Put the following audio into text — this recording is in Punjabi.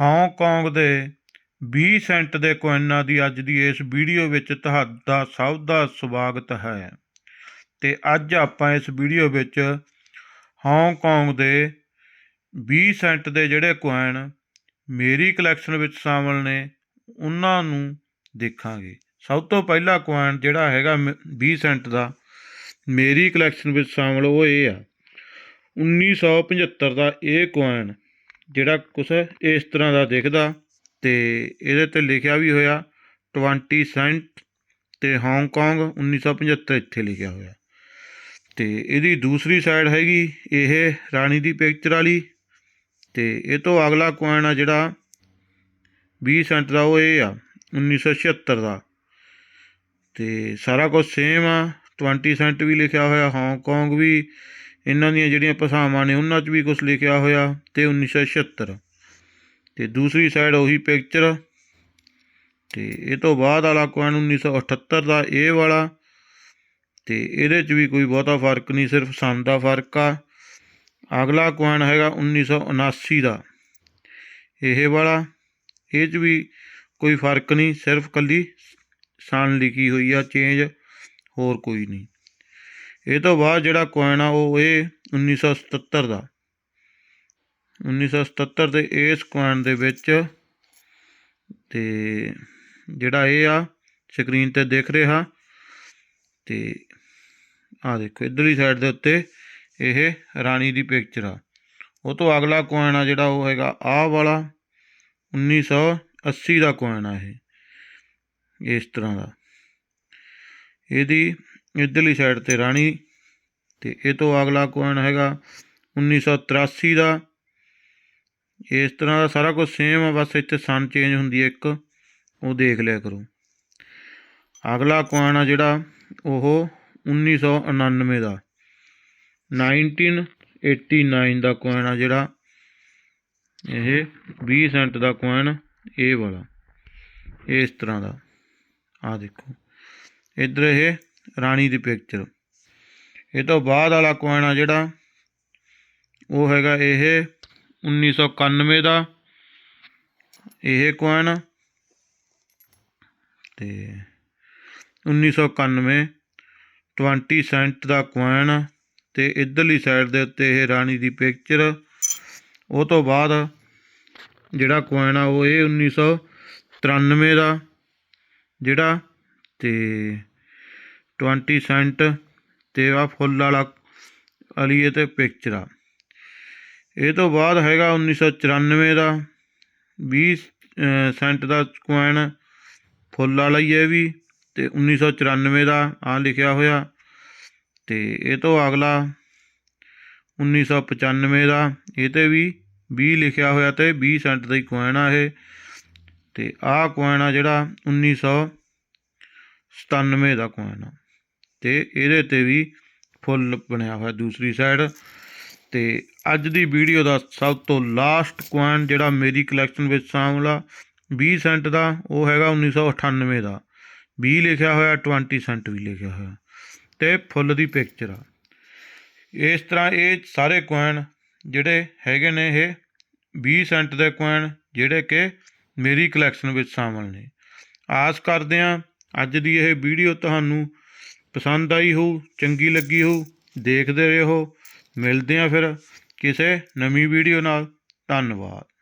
ਹਾਂਗਕਾਂਗ ਦੇ 20 ਸੈਂਟ ਦੇ ਕੋਇਨਾਂ ਦੀ ਅੱਜ ਦੀ ਇਸ ਵੀਡੀਓ ਵਿੱਚ ਤੁਹਾਡਾ ਸਭ ਦਾ ਸਵਾਗਤ ਹੈ। ਤੇ ਅੱਜ ਆਪਾਂ ਇਸ ਵੀਡੀਓ ਵਿੱਚ ਹਾਂਗਕਾਂਗ ਦੇ 20 ਸੈਂਟ ਦੇ ਜਿਹੜੇ ਕੋਇਨ ਮੇਰੀ ਕਲੈਕਸ਼ਨ ਵਿੱਚ ਸ਼ਾਮਲ ਨੇ, ਉਹਨਾਂ ਨੂੰ ਦੇਖਾਂਗੇ। ਸਭ ਤੋਂ ਪਹਿਲਾ ਕੋਇਨ ਜਿਹੜਾ ਹੈਗਾ ਮ- 20 ਸੈਂਟ ਦਾ ਮੇਰੀ ਕਲੈਕਸ਼ਨ ਵਿੱਚ ਸ਼ਾਮਲ ਉਹ ਇਹ ਆ। 1975 ਦਾ ਇਹ ਕੋਇਨ ਜਿਹੜਾ ਕੁਛ ਇਸ ਤਰ੍ਹਾਂ ਦਾ ਦਿਖਦਾ ਤੇ ਇਹਦੇ ਤੇ ਲਿਖਿਆ ਵੀ ਹੋਇਆ 20 ਸੈਂਟ ਤੇ ਹਾਂਗਕਾਂਗ 1975 ਇੱਥੇ ਲਿਖਿਆ ਹੋਇਆ। ਤੇ ਇਹਦੀ ਦੂਸਰੀ ਸਾਈਡ ਹੈਗੀ ਇਹ ਰਾਣੀ ਦੀ ਪਿਕਚਰ ਵਾਲੀ ਤੇ ਇਹ ਤੋਂ ਅਗਲਾ ਕੋਇਨ ਆ ਜਿਹੜਾ 20 ਸੈਂਟ ਦਾ ਉਹ ਇਹ ਆ 1976 ਦਾ। ਤੇ ਸਾਰਾ ਕੁਝ ਸੇਮ ਆ 20 ਸੈਂਟ ਵੀ ਲਿਖਿਆ ਹੋਇਆ ਹਾਂਗਕਾਂਗ ਵੀ ਇਹਨਾਂ ਦੀਆਂ ਜਿਹੜੀਆਂ ਭਾਸ਼ਾਵਾਂ ਨੇ ਉਹਨਾਂ 'ਚ ਵੀ ਕੁਝ ਲਿਖਿਆ ਹੋਇਆ ਤੇ 1976 ਤੇ ਦੂਸਰੀ ਸਾਈਡ ਉਹੀ ਪਿਕਚਰ ਤੇ ਇਹ ਤੋਂ ਬਾਅਦ ਵਾਲਾ ਕੋਇਨ 1978 ਦਾ ਇਹ ਵਾਲਾ। ਤੇ ਇਹਦੇ 'ਚ ਵੀ ਕੋਈ ਬਹੁਤਾ ਫ਼ਰਕ ਨਹੀਂ, ਸਿਰਫ ਸਨ ਦਾ ਫ਼ਰਕ ਆ। ਅਗਲਾ ਕੋਇਨ ਹੈਗਾ 1979 ਦਾ। ਇਹ ਵਾਲਾ, ਇਹ 'ਚ ਵੀ ਕੋਈ ਫ਼ਰਕ ਨਹੀਂ, ਸਿਰਫ ਕੱਲੀ ਸਨ ਲਿਖੀ ਹੋਈ ਆ ਚੇਂਜ ਹੋਰ ਕੋਈ ਨਹੀਂ। ਇਹ ਤੋਂ ਬਾਅਦ ਜਿਹੜਾ ਕੋਇਨ ਆ ਉਹ ਇਹ 1977 ਦਾ। 1977 ਦੇ ਇਸ ਕੋਇਨ ਦੇ ਵਿੱਚ ਤੇ ਜਿਹੜਾ ਇਹ ਆ ਸਕਰੀਨ ਤੇ ਦੇਖ ਰਿਹਾ ਤੇ ਆ ਦੇਖੋ, ਇਧਰਲੀ ਸਾਈਡ ਦੇ ਉੱਤੇ ਇਹ ਰਾਣੀ ਦੀ ਪਿਕਚਰ ਆ। ਉਹ ਤੋਂ ਅਗਲਾ ਕੋਇਨ ਆ ਜਿਹੜਾ ਉਹ ਹੈਗਾ ਆ ਵਾਲਾ 1980 ਦਾ ਕੋਇਨ ਆ ਇਹ, ਇਸ ਤਰ੍ਹਾਂ ਦਾ। ਇਹਦੀ ਇਧਰਲੀ ਸਾਈਡ ਤੇ ਰਾਣੀ ਤੇ ਇਹ ਤੋਂ ਅਗਲਾ ਕੋਇਨ ਹੈਗਾ 1983 ਦਾ। ਇਸ ਤਰ੍ਹਾਂ ਦਾ ਸਾਰਾ ਕੁਝ ਸੇਮ ਆ, ਬਸ ਇੱਥੇ ਸਨ ਚੇਂਜ ਹੁੰਦੀ ਹੈ ਇੱਕ, ਉਹ ਦੇਖ ਲਿਆ ਕਰੋ। ਅਗਲਾ ਕੋਇਨ ਆ ਜਿਹੜਾ, ਉਹ 1999 ਦਾ। 1989 ਦਾ ਕੋਇਨ ਆ ਜਿਹੜਾ, ਇਹ 20 ਸੈਂਟ ਦਾ ਕੋਇਨ ਇਹ ਵਾਲਾ। ਇਸ ਤਰ੍ਹਾਂ ਦਾ। ਆ ਦੇਖੋ। ਇੱਧਰ ਇਹ ਰਾਣੀ ਦੀ ਪਿਕਚਰ ਇਹ ਤੋਂ ਬਾਅਦ ਵਾਲਾ ਕੋਇਨ ਆ ਜਿਹੜਾ, ਉਹ ਹੈਗਾ ਇਹ 1991 ਦਾ। ਇਹ ਕੋਇਨ ਤੇ 1991 20 ਸੈਂਟ ਦਾ ਕੋਇਨ ਤੇ ਇਧਰਲੀ ਸਾਈਡ ਦੇ ਉੱਤੇ ਇਹ ਰਾਣੀ ਦੀ ਪਿਕਚਰ ਉਹ ਤੋਂ ਬਾਅਦ ਜਿਹੜਾ ਕੋਇਨ ਆ, ਉਹ ਇਹ 1993 ਦਾ ਜਿਹੜਾ। ਤੇ 20 ਸੈਂਟ ਤੇ ਆ ਫੁੱਲ ਵਾਲਾ ਅਲੀਏ ਇਹ ਤੇ ਪਿਕਚਰ ਆ। ਇਹ ਤੋਂ ਬਾਅਦ ਹੈਗਾ 1994 ਦਾ 20 ਸੈਂਟ ਦਾ ਕੋਇਨ ਫੁੱਲ ਵਾਲਾ ਹੀ ਹੈ ਇਹ ਵੀ, ਤੇ 1994 ਦਾ ਆ ਲਿਖਿਆ ਹੋਇਆ। ਤੇ ਇਹ ਤੋਂ ਅਗਲਾ 1995 ਦਾ, ਇਹ ਤੇ ਵੀ 20 ਲਿਖਿਆ ਹੋਇਆ ਤੇ 20 ਸੈਂਟ ਦਾ ਹੀ ਕੋਇਨ ਆ ਇਹ। ਤੇ ਆਹ ਕੋਇਨ ਆ ਜਿਹੜਾ 1997 ਦਾ ਕੋਇਨ ਆ। ਤੇ ਇਹਦੇ ਤੇ ਵੀ ਫੁੱਲ ਬਣਿਆ ਹੋਇਆ ਦੂਸਰੀ ਸਾਈਡ ਤੇ ਅੱਜ ਦੀ ਵੀਡੀਓ ਦਾ ਸਭ ਤੋਂ ਲਾਸਟ ਕੋਇਨ ਜਿਹੜਾ ਮੇਰੀ ਕਲੈਕਸ਼ਨ ਵਿੱਚ ਸ਼ਾਮਲ ਆ 20 ਸੈਂਟ ਦਾ, ਉਹ ਹੈਗਾ 1998 ਦਾ। 20 ਲਿਖਿਆ ਹੋਇਆ 20 ਸੈਂਟ ਵੀ ਲਿਖਿਆ ਹੋਇਆ। ਤੇ ਫੁੱਲ ਦੀ ਪਿਕਚਰ ਆ। ਇਸ ਤਰ੍ਹਾਂ ਇਹ ਸਾਰੇ ਕੋਇਨ ਜਿਹੜੇ ਹੈਗੇ ਨੇ ਇਹ 20 ਸੈਂਟ ਦੇ ਕੋਇਨ ਜਿਹੜੇ ਕਿ ਮੇਰੀ ਕਲੈਕਸ਼ਨ ਵਿੱਚ ਸ਼ਾਮਲ ਨੇ। ਆਸ ਕਰਦੇ ਹਾਂ ਅੱਜ ਦੀ ਇਹ ਵੀਡੀਓ ਤੁਹਾਨੂੰ ਪਸੰਦ ਆਈ ਹੋਊ, ਚੰਗੀ ਲੱਗੀ ਹੋਊ, ਦੇਖਦੇ ਰਹੋ। ਮਿਲਦੇ ਹਾਂ ਫਿਰ ਕਿਸੇ ਨਵੀਂ ਵੀਡੀਓ ਨਾਲ। ਧੰਨਵਾਦ।